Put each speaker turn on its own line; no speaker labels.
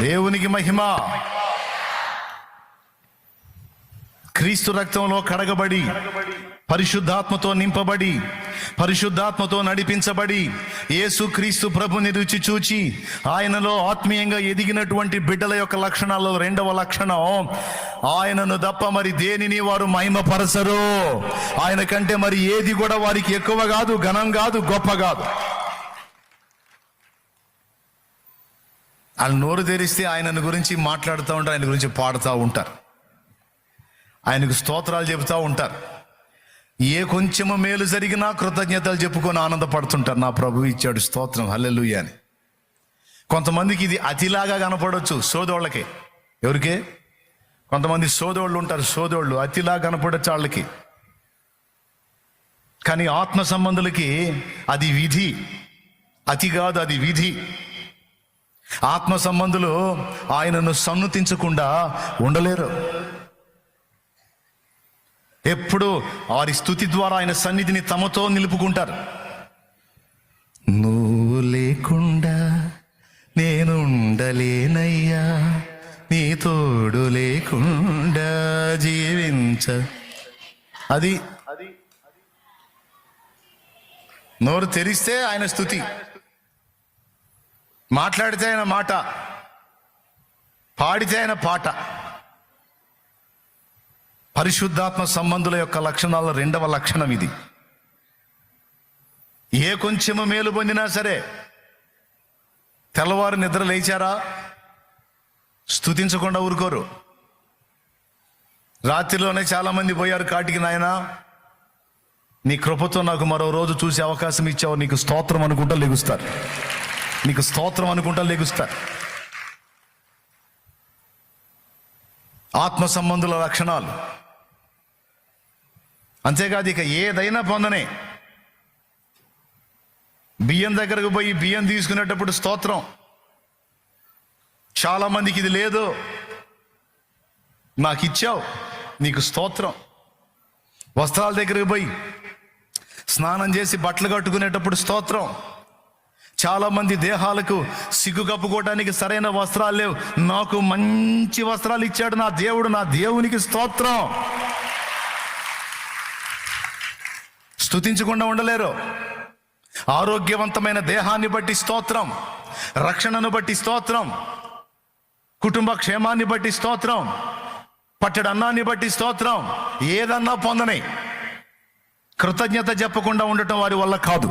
దేవునికి మహిమ. క్రీస్తు రక్తంలో కడగబడి పరిశుద్ధాత్మతో నింపబడి పరిశుద్ధాత్మతో నడిపించబడి యేసు క్రీస్తు ప్రభుని రుచి చూచి ఆయనలో ఆత్మీయంగా ఎదిగినటువంటి బిడ్డల యొక్క లక్షణాల్లో రెండవ లక్షణం ఆయనను తప్ప మరి దేనిని వారు మహిమపరచరు? ఆయన కంటే మరి ఏది కూడా వారికి ఎక్కువ కాదు ఘనం కాదు గొప్ప కాదు. వాళ్ళు నోరు తెరిస్తే ఆయనను గురించి మాట్లాడుతూ ఉంటారు ఆయన గురించి పాడుతూ ఉంటారు. ఆయనకు స్తోత్రాలు చెబుతూ ఉంటారు. ఏ కొంచెము మేలు జరిగినా కృతజ్ఞతలు చెప్పుకొని ఆనందపడుతుంటారు. నా ప్రభు ఇచ్చాడు స్తోత్రం హల్లెలూయా అని. కొంతమందికి ఇది అతిలాగా కనపడవచ్చు సోదోళ్ళకి. ఎవరికే? కొంతమంది సోదోళ్ళు ఉంటారు సోదోళ్ళు అతిలా కనపడచ్చు వాళ్ళకి. కానీ ఆత్మ సంబంధులకి అది విధి. అతి కాదు అది విధి. ఆత్మ సంబంధులు ఆయనను సన్నుతించకుండా ఉండలేరు. ఎప్పుడు వారి స్థుతి ద్వారా ఆయన సన్నిధిని తమతో నిలుపుకుంటారు. నువ్వు లేకుండా నేను ఉండలేనయ్యా నీ తోడు లేకుండా జీవించ. అది నోరు తెరిస్తే ఆయన స్థుతి. మాట్లాడితే ఆయన మాట పాడితే ఆయన పాట. పరిశుద్ధాత్మ సంబంధుల యొక్క లక్షణాల రెండవ లక్షణం ఇది. ఏ కొంచెము మేలు పొందినా సరే తెల్లవారు నిద్ర లేచారా? స్తుతించకుండా ఊరుకోరు. రాత్రిలోనే చాలామంది పోయారు కాటికి నాయన. నీ కృపతో నాకు మరో రోజు చూసే అవకాశం ఇచ్చావు నీకు స్తోత్రం అనుకుంటా లెగుస్తారు. నీకు స్తోత్రం అనుకుంటా లెగుస్తారు ఆత్మ సంబంధుల లక్షణాలు. అంతేకాదు ఇక ఏదైనా పొందనే. బియ్యం దగ్గరకు పోయి బియ్యం తీసుకునేటప్పుడు స్తోత్రం. చాలా మందికి ఇది లేదు. నాకు ఇచ్చావు నీకు స్తోత్రం. వస్త్రాల దగ్గరకు పోయి స్నానం చేసి బట్టలు కట్టుకునేటప్పుడు స్తోత్రం. చాలామంది దేహాలకు సిగ్గు కప్పుకోవడానికి సరైన వస్త్రాలు లేవు. నాకు మంచి వస్త్రాలు ఇచ్చాడు నా దేవుడు నా దేవునికి స్తోత్రం. స్తుతించకుండా ఉండలేరు. ఆరోగ్యవంతమైన దేహాన్ని బట్టి స్తోత్రం రక్షణను బట్టి స్తోత్రం కుటుంబ క్షేమాన్ని బట్టి స్తోత్రం పట్టడి అన్నాన్ని బట్టి స్తోత్రం ఏదన్నా పొందని. కృతజ్ఞత చెప్పకుండా ఉండటం వారి వల్ల కాదు.